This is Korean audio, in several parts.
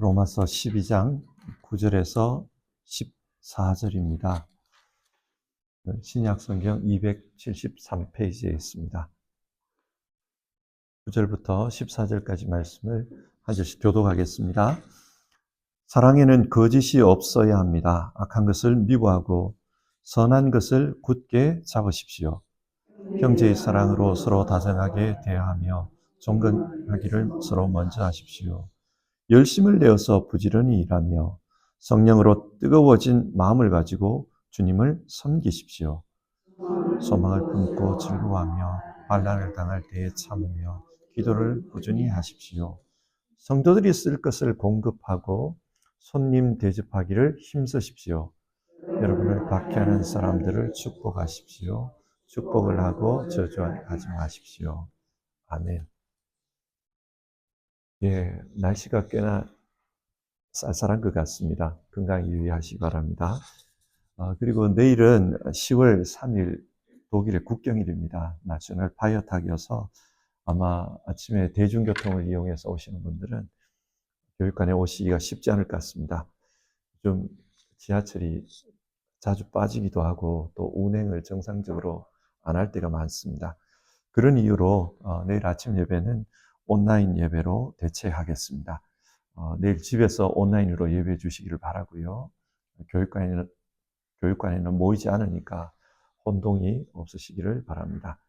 로마서 12장 9절에서 14절입니다. 신약 성경 273페이지에 있습니다. 9절부터 14절까지 말씀을 한 절씩 교독하겠습니다. 사랑에는 거짓이 없어야 합니다. 악한 것을 미워하고 선한 것을 굳게 잡으십시오. 형제의 사랑으로 서로 다정하게 대하며 존경하기를 서로 먼저 하십시오. 열심을 내어서 부지런히 일하며 성령으로 뜨거워진 마음을 가지고 주님을 섬기십시오. 소망을 품고 즐거워하며 반란을 당할 때에 참으며 기도를 꾸준히 하십시오. 성도들이 쓸 것을 공급하고 손님 대접하기를 힘쓰십시오. 여러분을 박해하는 사람들을 축복하십시오. 축복을 하고 저주하지 마십시오. 아멘. 예, 날씨가 꽤나 쌀쌀한 것 같습니다. 건강 유의하시기 바랍니다. 어, 그리고 내일은 10월 3일 독일의 국경일입니다. 나셔널 파이어탁이어서 아마 아침에 대중교통을 이용해서 오시는 분들은 교육관에 오시기가 쉽지 않을 것 같습니다. 좀 지하철이 자주 빠지기도 하고 또 운행을 정상적으로 안 할 때가 많습니다. 그런 이유로 어, 내일 아침 예배는 온라인 예배로 대체하겠습니다. 어, 내일 집에서 온라인으로 예배 주시기를 바라고요. 교육관에는 교육관에는 모이지 않으니까 혼동이 없으시기를 바랍니다.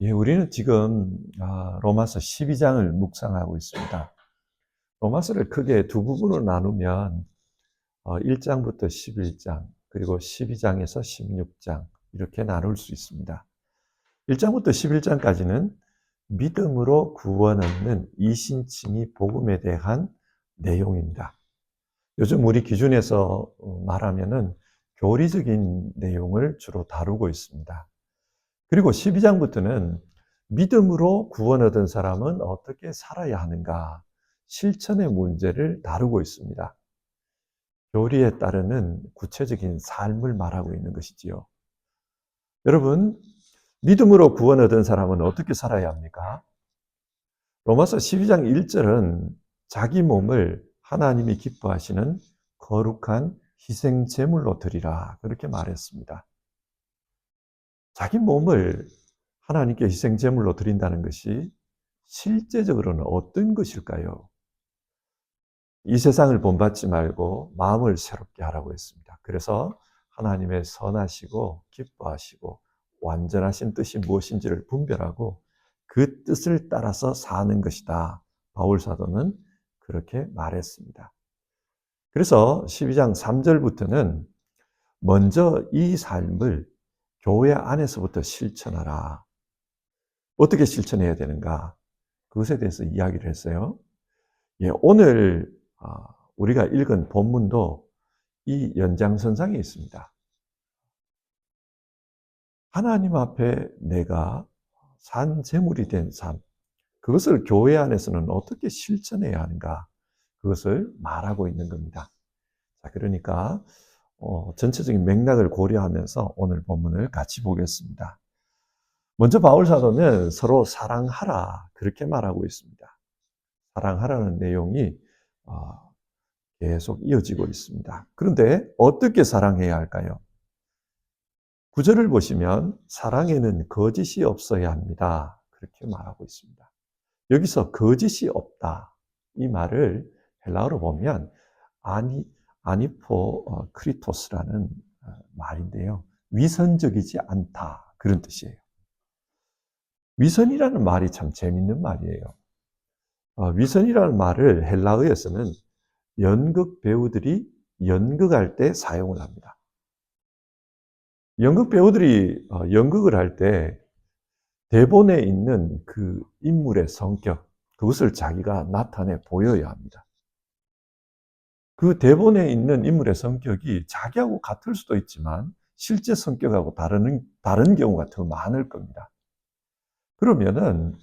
예, 우리는 지금 아, 로마서 12장을 묵상하고 있습니다. 로마서를 크게 두 부분으로 나누면 어, 1장부터 11장 그리고 12장에서 16장 이렇게 나눌 수 있습니다. 1장부터 11장까지는 믿음으로 구원 얻는 이신칭이 복음에 대한 내용입니다. 요즘 우리 기준에서 말하면은 교리적인 내용을 주로 다루고 있습니다. 그리고 12장부터는 믿음으로 구원 얻은 사람은 어떻게 살아야 하는가, 실천의 문제를 다루고 있습니다. 교리에 따르는 구체적인 삶을 말하고 있는 것이지요. 여러분, 믿음으로 구원 얻은 사람은 어떻게 살아야 합니까? 로마서 12장 1절은 자기 몸을 하나님이 기뻐하시는 거룩한 희생 제물로 드리라 그렇게 말했습니다. 자기 몸을 하나님께 희생 제물로 드린다는 것이 실제적으로는 어떤 것일까요? 이 세상을 본받지 말고 마음을 새롭게 하라고 했습니다. 그래서 하나님의 선하시고 기뻐하시고 완전하신 뜻이 무엇인지를 분별하고 그 뜻을 따라서 사는 것이다. 바울 사도는 그렇게 말했습니다. 그래서 12장 3절부터는 먼저 이 삶을 교회 안에서부터 실천하라. 어떻게 실천해야 되는가? 그것에 대해서 이야기를 했어요. 예, 오늘 아, 우리가 읽은 본문도 이 연장선상에 있습니다. 하나님 앞에 내가 산 제물이 된 삶, 그것을 교회 안에서는 어떻게 실천해야 하는가, 그것을 말하고 있는 겁니다. 자, 그러니까, 어, 전체적인 맥락을 고려하면서 오늘 본문을 같이 보겠습니다. 먼저 바울사도는 서로 사랑하라, 그렇게 말하고 있습니다. 사랑하라는 내용이 어, 계속 이어지고 있습니다. 그런데 어떻게 사랑해야 할까요? 구절을 보시면 사랑에는 거짓이 없어야 합니다. 그렇게 말하고 있습니다. 여기서 거짓이 없다. 이 말을 헬라어로 보면 아니, 아니포 어, 크리토스라는 어, 말인데요. 위선적이지 않다. 그런 뜻이에요. 위선이라는 말이 참 재밌는 말이에요. 어, 위선이라는 말을 헬라어에서는 연극 배우들이 연극할 때 사용을 합니다. 연극 배우들이 어, 연극을 할 때 대본에 있는 그 인물의 성격, 그것을 자기가 나타내 보여야 합니다. 그 대본에 있는 인물의 성격이 자기하고 같을 수도 있지만 실제 성격하고 다른, 다른 경우가 더 많을 겁니다. 그러면은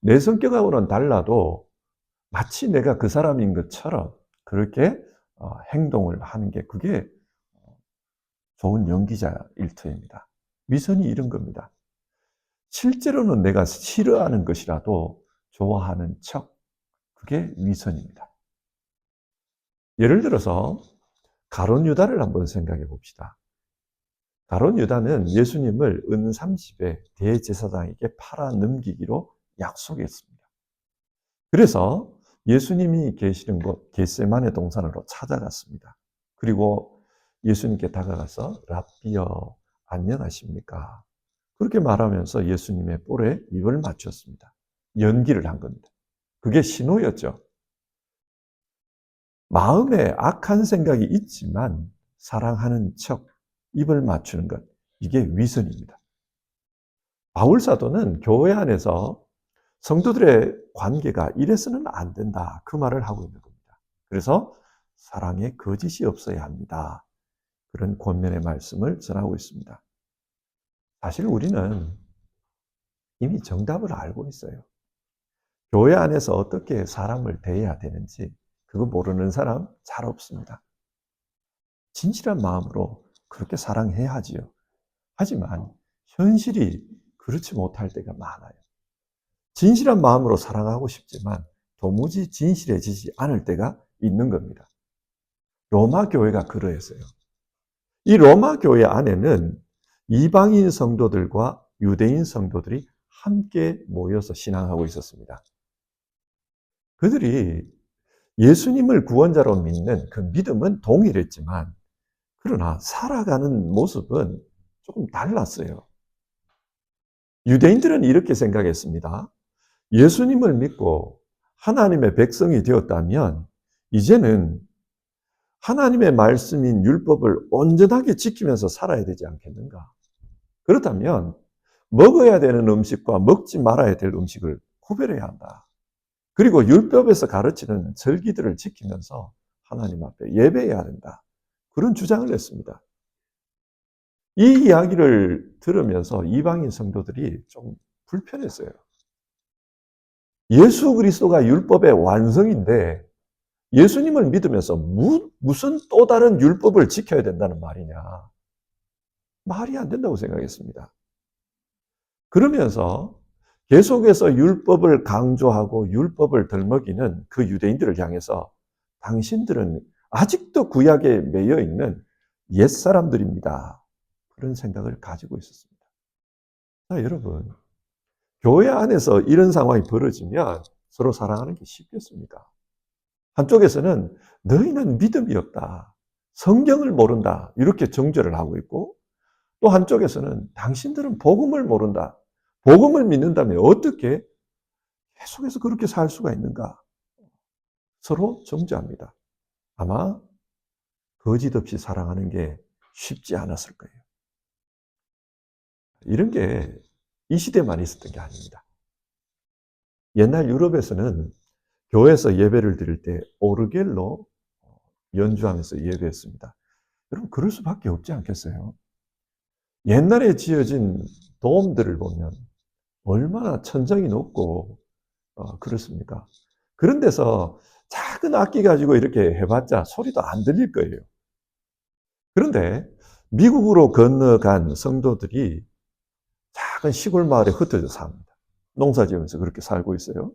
내 성격하고는 달라도 마치 내가 그 사람인 것처럼 그렇게 어, 행동을 하는 게 그게 좋은 연기자 일터입니다. 위선이 이런 겁니다. 실제로는 내가 싫어하는 것이라도 좋아하는 척, 그게 위선입니다. 예를 들어서 가론 유다를 한번 생각해 봅시다. 가론 유다는 예수님을 은 30에 대제사장에게 팔아 넘기기로 약속했습니다. 그래서 예수님이 계시는 곳 겟세만의 동산으로 찾아갔습니다. 그리고 예수님께 다가가서 랍비여 안녕하십니까? 그렇게 말하면서 예수님의 볼에 입을 맞췄습니다. 연기를 한 겁니다. 그게 신호였죠. 마음에 악한 생각이 있지만 사랑하는 척 입을 맞추는 것, 이게 위선입니다. 바울 사도는 교회 안에서 성도들의 관계가 이래서는 안 된다. 그 말을 하고 있는 겁니다. 그래서 사랑에 거짓이 없어야 합니다. 그런 권면의 말씀을 전하고 있습니다. 사실 우리는 이미 정답을 알고 있어요. 교회 안에서 어떻게 사람을 대해야 되는지 그거 모르는 사람 잘 없습니다. 진실한 마음으로 그렇게 사랑해야지요. 하지만 현실이 그렇지 못할 때가 많아요. 진실한 마음으로 사랑하고 싶지만 도무지 진실해지지 않을 때가 있는 겁니다. 로마 교회가 그러했어요. 이 로마 교회 안에는 이방인 성도들과 유대인 성도들이 함께 모여서 신앙하고 있었습니다. 그들이 예수님을 구원자로 믿는 그 믿음은 동일했지만, 그러나 살아가는 모습은 조금 달랐어요. 유대인들은 이렇게 생각했습니다. 예수님을 믿고 하나님의 백성이 되었다면, 이제는 하나님의 말씀인 율법을 온전하게 지키면서 살아야 되지 않겠는가? 그렇다면 먹어야 되는 음식과 먹지 말아야 될 음식을 구별해야 한다. 그리고 율법에서 가르치는 절기들을 지키면서 하나님 앞에 예배해야 된다. 그런 주장을 냈습니다. 이 이야기를 들으면서 이방인 성도들이 좀 불편했어요. 예수 그리스도가 율법의 완성인데 예수님을 믿으면서 무, 무슨 또 다른 율법을 지켜야 된다는 말이냐. 말이 안 된다고 생각했습니다. 그러면서 계속해서 율법을 강조하고 율법을 덜먹이는 그 유대인들을 향해서 당신들은 아직도 구약에 매여 있는 옛 사람들입니다. 그런 생각을 가지고 있었습니다. 자, 여러분. 교회 안에서 이런 상황이 벌어지면 서로 사랑하는 게 쉽겠습니까? 한쪽에서는 너희는 믿음이 없다. 성경을 모른다. 이렇게 정죄를 하고 있고 또 한쪽에서는 당신들은 복음을 모른다. 복음을 믿는다면 어떻게 계속해서 그렇게 살 수가 있는가? 서로 정죄합니다. 아마 거짓 없이 사랑하는 게 쉽지 않았을 거예요. 이런 게 이 시대만 있었던 게 아닙니다. 옛날 유럽에서는 교회에서 예배를 드릴 때 오르겔로 연주하면서 예배했습니다. 여러분 그럴 수밖에 없지 않겠어요? 옛날에 지어진 도움들을 보면 얼마나 천장이 높고 어, 그렇습니까? 그런 데서 작은 악기 가지고 이렇게 해봤자 소리도 안 들릴 거예요. 그런데 미국으로 건너간 성도들이 작은 시골 마을에 흩어져 삽니다. 농사 지으면서 그렇게 살고 있어요.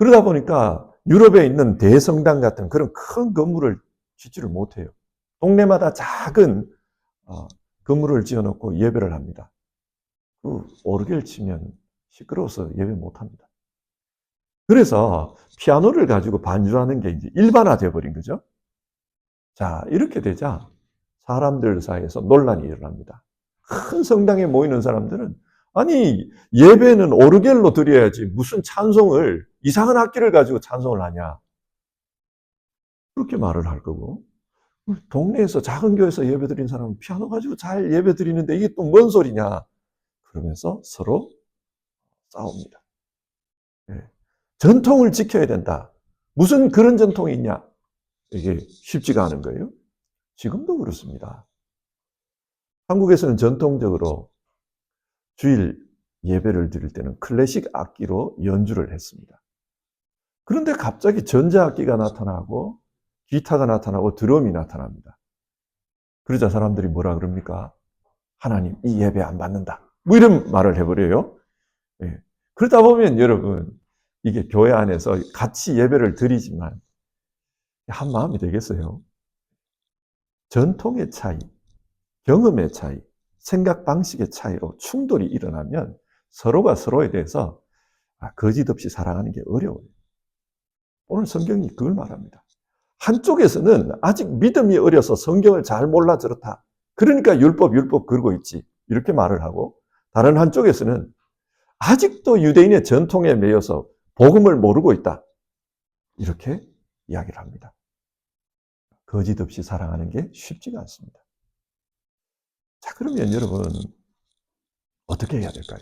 그러다 보니까 유럽에 있는 대성당 같은 그런 큰 건물을 짓지를 못해요. 동네마다 작은 어, 건물을 지어놓고 예배를 합니다. 그 오르겔 치면 시끄러워서 예배 못합니다. 그래서 피아노를 가지고 반주하는 게 이제 일반화되어 버린 거죠. 자, 이렇게 되자 사람들 사이에서 논란이 일어납니다. 큰 성당에 모이는 사람들은 아니 예배는 오르겔로 드려야지 무슨 찬송을 이상한 악기를 가지고 찬송을 하냐 그렇게 말을 할 거고 동네에서 작은 교회에서 예배 드린 사람은 피아노 가지고 잘 예배 드리는데 이게 또 뭔 소리냐 그러면서 서로 싸웁니다. 네. 전통을 지켜야 된다. 무슨 그런 전통이 있냐? 이게 쉽지가 않은 거예요. 지금도 그렇습니다. 한국에서는 전통적으로 주일 예배를 드릴 때는 클래식 악기로 연주를 했습니다. 그런데 갑자기 전자악기가 나타나고 기타가 나타나고 드럼이 나타납니다. 그러자 사람들이 뭐라 그럽니까? 하나님, 이 예배 안 받는다. 뭐 이런 말을 해버려요. 예. 그러다 보면 여러분, 이게 교회 안에서 같이 예배를 드리지만 한 마음이 되겠어요. 전통의 차이, 경험의 차이, 생각 방식의 차이로 충돌이 일어나면 서로가 서로에 대해서 아, 거짓 없이 사랑하는 게 어려워요. 오늘 성경이 그걸 말합니다. 한쪽에서는 아직 믿음이 어려서 성경을 잘 몰라 저렇다. 그러니까 율법, 율법 그러고 있지. 이렇게 말을 하고 다른 한쪽에서는 아직도 유대인의 전통에 매여서 복음을 모르고 있다. 이렇게 이야기를 합니다. 거짓 없이 사랑하는 게 쉽지가 않습니다. 자, 그러면 여러분, 어떻게 해야 될까요?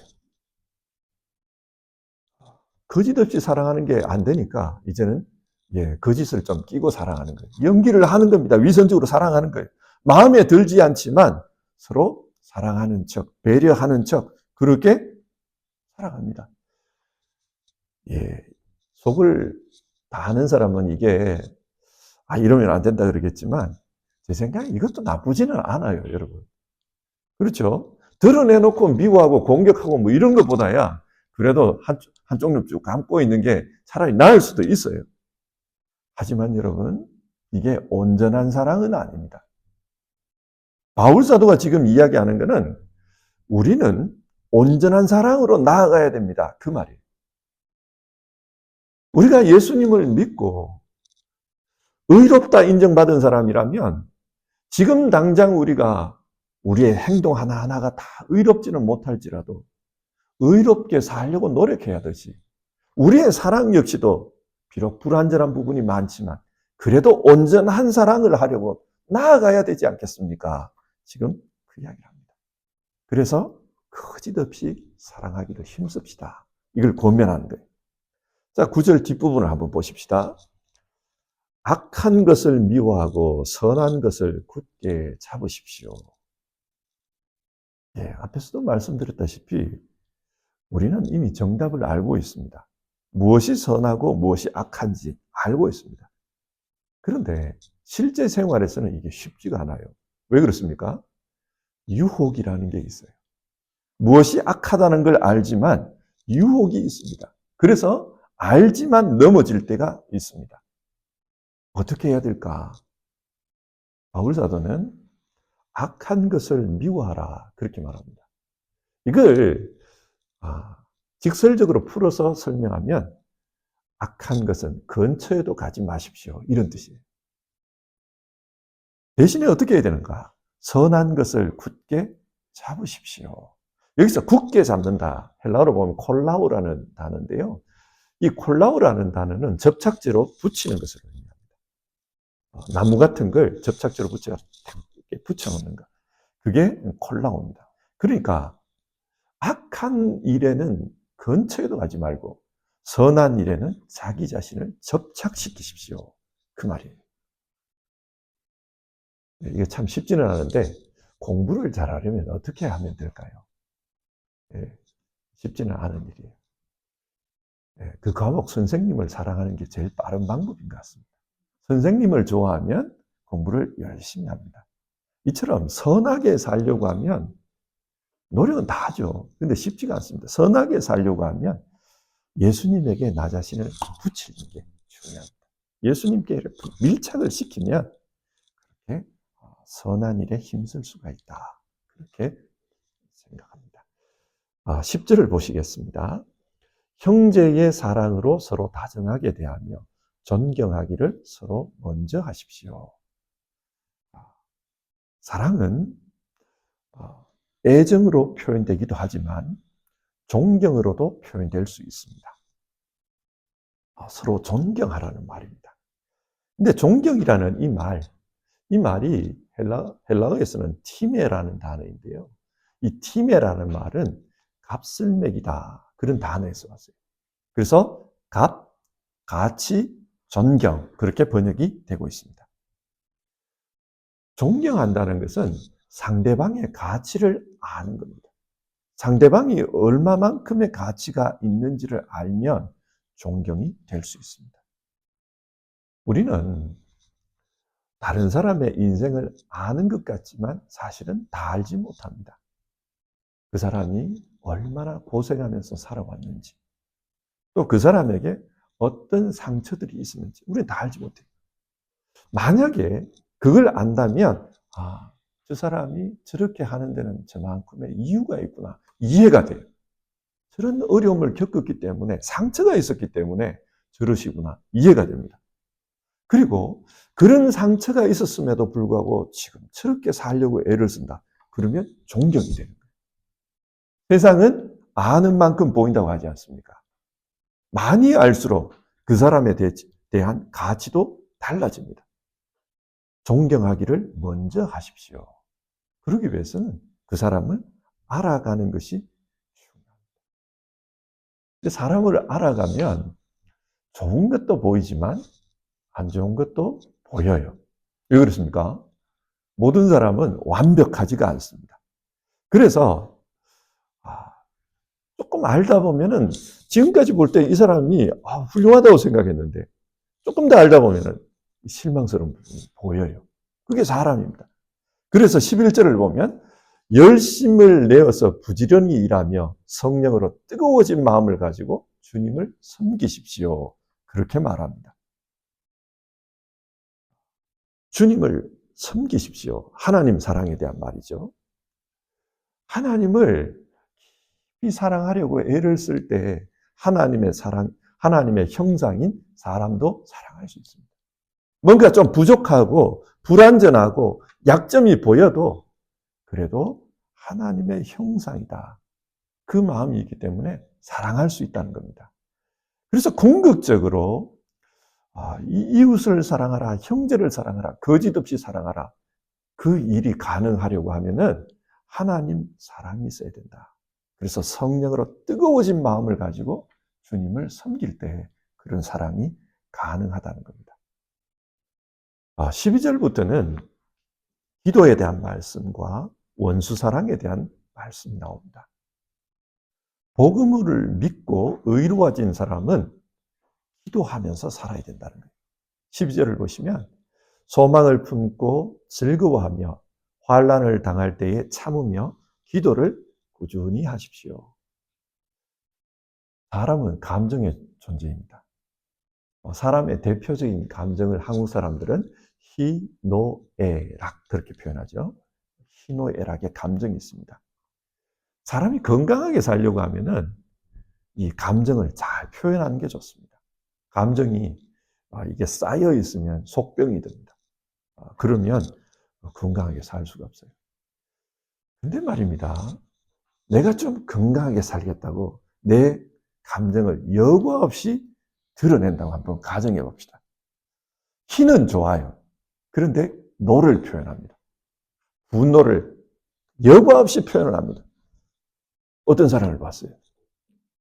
거짓 없이 사랑하는 게 안 되니까, 이제는, 예, 거짓을 좀 끼고 사랑하는 거예요. 연기를 하는 겁니다. 위선적으로 사랑하는 거예요. 마음에 들지 않지만 서로 사랑하는 척, 배려하는 척, 그렇게 살아갑니다. 예, 속을 다 아는 사람은 이게, 아, 이러면 안 된다 그러겠지만, 제 생각에 이것도 나쁘지는 않아요, 여러분. 그렇죠? 드러내놓고 미워하고 공격하고 뭐 이런 것보다야, 그래도 한, 한쪽 눈쭉 감고 있는 게 차라리 나을 수도 있어요. 하지만 여러분, 이게 온전한 사랑은 아닙니다. 바울 사도가 지금 이야기하는 것은 우리는 온전한 사랑으로 나아가야 됩니다. 그 말이에요. 우리가 예수님을 믿고 의롭다 인정받은 사람이라면 지금 당장 우리가 우리의 행동 하나하나가 다 의롭지는 못할지라도 의롭게 살려고 노력해야 되지. 우리의 사랑 역시도 비록 불완전한 부분이 많지만 그래도 온전한 사랑을 하려고 나아가야 되지 않겠습니까? 지금 그 이야기를 합니다. 그래서 거짓없이 사랑하기를 힘씁시다. 이걸 권면하는 거예요. 자, 구절 뒷부분을 한번 보십시다. 악한 것을 미워하고 선한 것을 굳게 잡으십시오. 예, 앞에서도 말씀드렸다시피 우리는 이미 정답을 알고 있습니다. 무엇이 선하고 무엇이 악한지 알고 있습니다. 그런데 실제 생활에서는 이게 쉽지가 않아요. 왜 그렇습니까? 유혹이라는 게 있어요. 무엇이 악하다는 걸 알지만 유혹이 있습니다. 그래서 알지만 넘어질 때가 있습니다. 어떻게 해야 될까? 바울 사도는 악한 것을 미워하라 그렇게 말합니다. 이걸 아, 직설적으로 풀어서 설명하면 악한 것은 근처에도 가지 마십시오 이런 뜻이에요. 대신에 어떻게 해야 되는가? 선한 것을 굳게 잡으십시오. 여기서 굳게 잡는다. 헬라어로 보면 콜라우라는 단어인데요. 이 콜라우라는 단어는 접착제로 붙이는 것을 의미합니다. 어, 나무 같은 걸 접착제로 붙여 붙여놓는 것. 그게 콜라우입니다. 그러니까 악한 일에는 근처에도 가지 말고 선한 일에는 자기 자신을 접착시키십시오. 그 말이에요. 네, 이게 참 쉽지는 않은데 공부를 잘하려면 어떻게 하면 될까요? 예, 쉽지는 않은 일이에요. 예, 그 과목 선생님을 사랑하는 게 제일 빠른 방법인 것 같습니다. 선생님을 좋아하면 공부를 열심히 합니다. 이처럼 선하게 살려고 하면 노력은 다 하죠. 근데 쉽지가 않습니다. 선하게 살려고 하면 예수님에게 나 자신을 붙이는 게 중요합니다. 예수님께 밀착을 시키면 그렇게 선한 일에 힘쓸 수가 있다. 그렇게 생각합니다. 10절을 아, 보시겠습니다. 형제의 사랑으로 서로 다정하게 대하며 존경하기를 서로 먼저 하십시오. 아, 사랑은 어, 애정으로 표현되기도 하지만 존경으로도 표현될 수 있습니다. 아, 서로 존경하라는 말입니다. 근데 존경이라는 이 말, 이 말이 헬라, 헬라어에서는 티메라는 단어인데요. 이 티메라는 말은 값을 매기다. 그런 단어에서 왔어요. 그래서 값, 가치, 존경. 그렇게 번역이 되고 있습니다. 존경한다는 것은 상대방의 가치를 아는 겁니다. 상대방이 얼마만큼의 가치가 있는지를 알면 존경이 될 수 있습니다. 우리는 다른 사람의 인생을 아는 것 같지만 사실은 다 알지 못합니다. 그 사람이 얼마나 고생하면서 살아왔는지, 또 그 사람에게 어떤 상처들이 있었는지 우리는 다 알지 못해요. 만약에 그걸 안다면, 아, 저 사람이 저렇게 하는 데는 저만큼의 이유가 있구나. 이해가 돼요. 저런 어려움을 겪었기 때문에, 상처가 있었기 때문에 저러시구나. 이해가 됩니다. 그리고 그런 상처가 있었음에도 불구하고 지금 저렇게 살려고 애를 쓴다. 그러면 존경이 되는 거예요. 세상은 아는 만큼 보인다고 하지 않습니까? 많이 알수록 그 사람에 대- 대한 가치도 달라집니다. 존경하기를 먼저 하십시오. 그러기 위해서는 그 사람을 알아가는 것이 중요합니다. 사람을 알아가면 좋은 것도 보이지만 안 좋은 것도 보여요. 왜 그렇습니까? 모든 사람은 완벽하지가 않습니다. 그래서 아, 조금 알다 보면은 지금까지 볼 때 이 사람이 아, 훌륭하다고 생각했는데 조금 더 알다 보면은 실망스러운 보여요. 그게 사람입니다. 그래서 11절을 보면 열심을 내어서 부지런히 일하며 성령으로 뜨거워진 마음을 가지고 주님을 섬기십시오. 그렇게 말합니다. 주님을 섬기십시오. 하나님 사랑에 대한 말이죠. 하나님을 깊이 사랑하려고 애를 쓸 때 하나님의 사랑, 하나님의 형상인 사람도 사랑할 수 있습니다. 뭔가 좀 부족하고 불완전하고 약점이 보여도 그래도 하나님의 형상이다. 그 마음이 있기 때문에 사랑할 수 있다는 겁니다. 그래서 궁극적으로 아, 이 이웃을 사랑하라, 형제를 사랑하라, 거짓 없이 사랑하라. 그 일이 가능하려고 하면은 하나님 사랑이 있어야 된다. 그래서 성령으로 뜨거워진 마음을 가지고 주님을 섬길 때 그런 사랑이 가능하다는 겁니다. 아, 12절부터는 기도에 대한 말씀과 원수 사랑에 대한 말씀이 나옵니다. 복음을 믿고 의로워진 사람은 기도하면서 살아야 된다는 거예요. 12절을 보시면 소망을 품고 즐거워하며 환란을 당할 때에 참으며 기도를 꾸준히 하십시오. 사람은 감정의 존재입니다. 어, 사람의 대표적인 감정을 한국 사람들은 희노애락 그렇게 표현하죠. 희노애락의 감정이 있습니다. 사람이 건강하게 살려고 하면은 이 감정을 잘 표현하는 게 좋습니다. 감정이 아, 이게 쌓여 있으면 속병이 됩니다. 아, 그러면 건강하게 살 수가 없어요. 근데 말입니다. 내가 좀 건강하게 살겠다고 내 감정을 여과 없이 드러낸다고 한번 가정해 봅시다. 희는 좋아요. 그런데 노를 표현합니다. 분노를 여과 없이 표현을 합니다. 어떤 사람을 봤어요?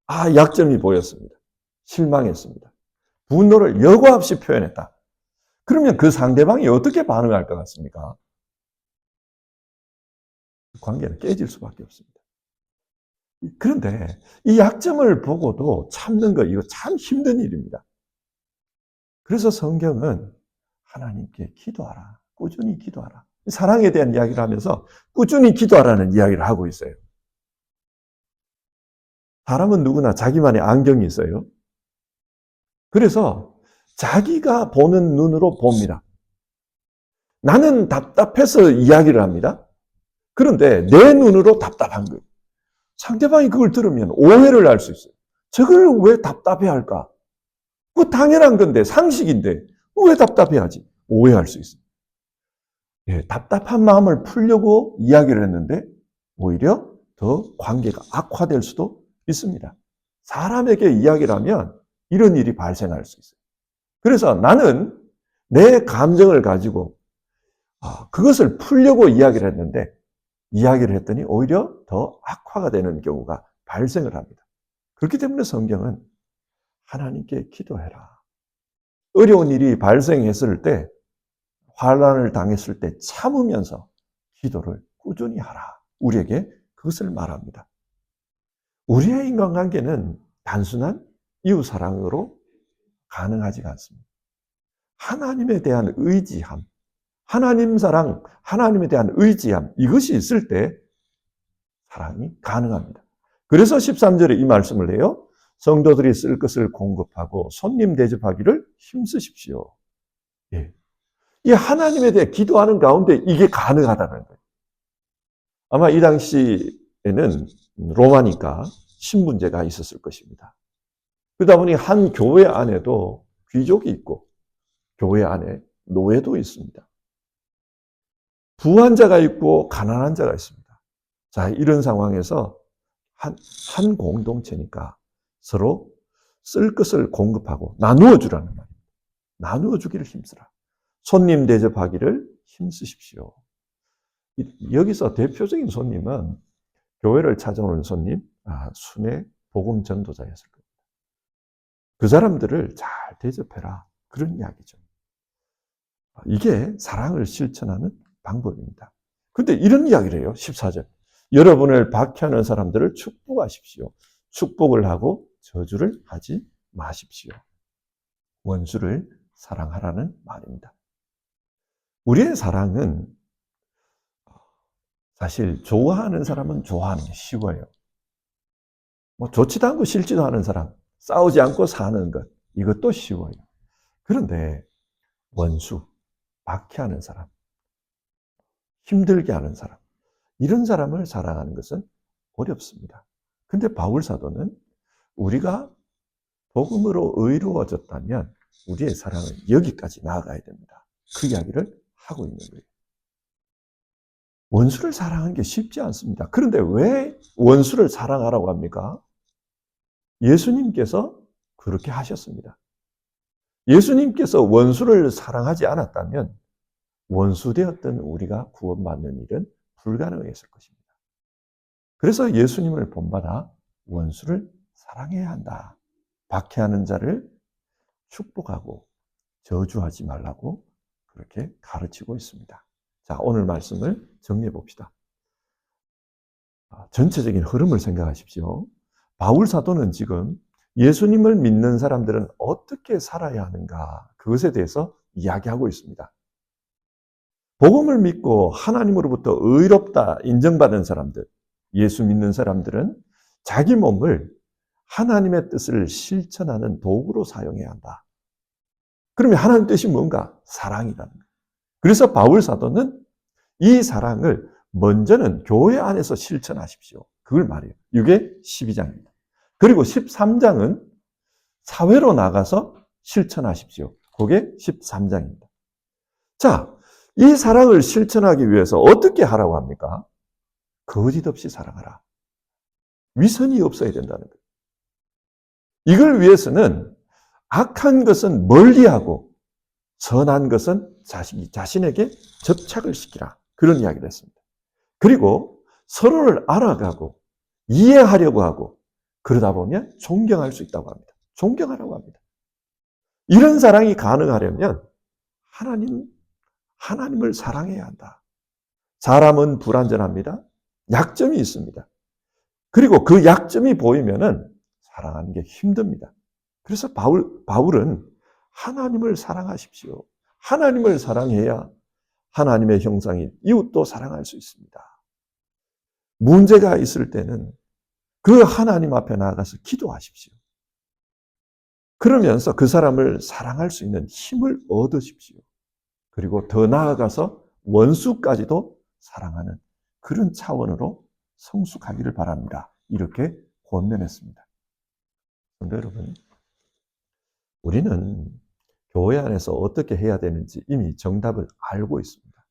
아, 약점이 보였습니다. 실망했습니다. 분노를 여과 없이 표현했다. 그러면 그 상대방이 어떻게 반응할 것 같습니까? 관계는 깨질 수밖에 없습니다. 그런데 이 약점을 보고도 참는 거 이거 참 힘든 일입니다. 그래서 성경은 하나님께 기도하라. 꾸준히 기도하라. 사랑에 대한 이야기를 하면서 꾸준히 기도하라는 이야기를 하고 있어요. 사람은 누구나 자기만의 안경이 있어요. 그래서 자기가 보는 눈으로 봅니다. 나는 답답해서 이야기를 합니다. 그런데 내 눈으로 답답한 거예요. 상대방이 그걸 들으면 오해를 할 수 있어요. 저걸 왜 답답해 할까? 그 당연한 건데, 상식인데, 왜 답답해 하지? 오해할 수 있어요. 예, 답답한 마음을 풀려고 이야기를 했는데, 오히려 더 관계가 악화될 수도 있습니다. 사람에게 이야기를 하면 이런 일이 발생할 수 있어요. 그래서 나는 내 감정을 가지고 아, 그것을 풀려고 이야기를 했는데 이야기를 했더니 오히려 더 악화가 되는 경우가 발생을 합니다. 그렇기 때문에 성경은 하나님께 기도해라. 어려운 일이 발생했을 때 환란을 당했을 때 참으면서 기도를 꾸준히 하라. 우리에게 그것을 말합니다. 우리의 인간관계는 단순한 이웃 사랑으로 가능하지가 않습니다. 하나님에 대한 의지함, 하나님 사랑, 하나님에 대한 의지함, 이것이 있을 때 사랑이 가능합니다. 그래서 13절에 이 말씀을 해요. 성도들이 쓸 것을 공급하고 손님 대접하기를 힘쓰십시오. 예. 이 하나님에 대해 기도하는 가운데 이게 가능하다는 거예요. 아마 이 당시에는 로마니까 신분제가 있었을 것입니다. 그러다 보니 한 교회 안에도 귀족이 있고 교회 안에 노예도 있습니다. 부한 자가 있고 가난한 자가 있습니다. 자, 이런 상황에서 한, 한 공동체니까 서로 쓸 것을 공급하고 나누어 주라는 말입니다. 나누어 주기를 힘쓰라. 손님 대접하기를 힘쓰십시오. 여기서 대표적인 손님은 교회를 찾아오는 손님, 아, 순회 복음 전도자였을 겁니다. 그 사람들을 잘 대접해라. 그런 이야기죠. 이게 사랑을 실천하는 방법입니다. 근데 이런 이야기를 해요. 14절. 여러분을 박해하는 사람들을 축복하십시오. 축복을 하고 저주를 하지 마십시오. 원수를 사랑하라는 말입니다. 우리의 사랑은 사실 좋아하는 사람은 좋아하는 게 쉬워요. 뭐 좋지도 않고 싫지도 않은 사람, 싸우지 않고 사는 것, 이것도 쉬워요. 그런데 원수, 박해하는 사람, 힘들게 하는 사람, 이런 사람을 사랑하는 것은 어렵습니다. 근데 바울 사도는 우리가 복음으로 의로워졌다면 우리의 사랑은 여기까지 나아가야 됩니다. 그 이야기를 하고 있는 거예요. 원수를 사랑하는 게 쉽지 않습니다. 그런데 왜 원수를 사랑하라고 합니까? 예수님께서 그렇게 하셨습니다. 예수님께서 원수를 사랑하지 않았다면 원수 되었던 우리가 구원받는 일은 불가능했을 것입니다. 그래서 예수님을 본받아 원수를 사랑해야 한다. 박해하는 자를 축복하고 저주하지 말라고 그렇게 가르치고 있습니다. 자, 오늘 말씀을 정리해 봅시다. 아, 전체적인 흐름을 생각하십시오. 바울 사도는 지금 예수님을 믿는 사람들은 어떻게 살아야 하는가 그것에 대해서 이야기하고 있습니다. 복음을 믿고 하나님으로부터 의롭다 인정받은 사람들, 예수 믿는 사람들은 자기 몸을 하나님의 뜻을 실천하는 도구로 사용해야 한다. 그러면 하나님 뜻이 뭔가? 사랑이라는 거예요. 그래서 바울 사도는 이 사랑을 먼저는 교회 안에서 실천하십시오. 그걸 말해요. 이게 12장입니다. 그리고 13장은 사회로 나가서 실천하십시오. 그게 13장입니다. 자, 이 사랑을 실천하기 위해서 어떻게 하라고 합니까? 거짓 없이 사랑하라. 위선이 없어야 된다는 거예요. 이걸 위해서는 악한 것은 멀리하고 선한 것은 자신, 자신에게 접착을 시키라. 그런 이야기를 했습니다. 그리고 서로를 알아가고 이해하려고 하고 그러다 보면 존경할 수 있다고 합니다. 존경하라고 합니다. 이런 사랑이 가능하려면 하나님, 하나님을 사랑해야 한다. 사람은 불완전합니다. 약점이 있습니다. 그리고 그 약점이 보이면은 사랑하는 게 힘듭니다. 그래서 바울, 바울은 하나님을 사랑하십시오. 하나님을 사랑해야 하나님의 형상인 이웃도 사랑할 수 있습니다. 문제가 있을 때는 그 하나님 앞에 나가서 기도하십시오. 그러면서 그 사람을 사랑할 수 있는 힘을 얻으십시오. 그리고 더 나아가서 원수까지도 사랑하는 그런 차원으로 성숙하기를 바랍니다. 이렇게 권면했습니다. 그런데 여러분, 우리는 교회 안에서 어떻게 해야 되는지 이미 정답을 알고 있습니다.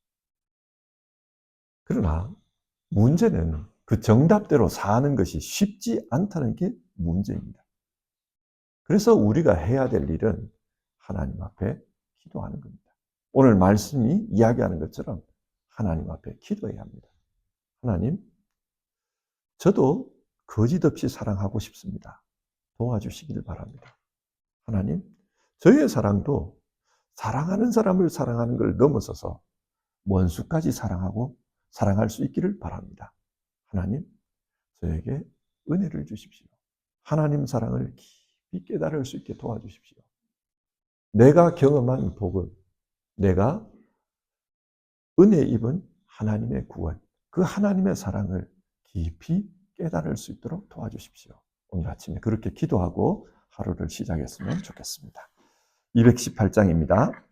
그러나 문제는 그 정답대로 사는 것이 쉽지 않다는 게 문제입니다. 그래서 우리가 해야 될 일은 하나님 앞에 기도하는 겁니다. 오늘 말씀이 이야기하는 것처럼 하나님 앞에 기도해야 합니다. 하나님, 저도 거짓 없이 사랑하고 싶습니다. 도와주시기를 바랍니다. 하나님, 저의 사랑도 사랑하는 사람을 사랑하는 걸 넘어서서 원수까지 사랑하고 사랑할 수 있기를 바랍니다. 하나님, 저에게 은혜를 주십시오. 하나님 사랑을 깊이 깨달을 수 있게 도와주십시오. 내가 경험한 복을, 내가 은혜 입은 하나님의 구원, 그 하나님의 사랑을 깊이 깨달을 수 있도록 도와주십시오. 오늘 아침에 그렇게 기도하고 하루를 시작했으면 좋겠습니다. 218장입니다.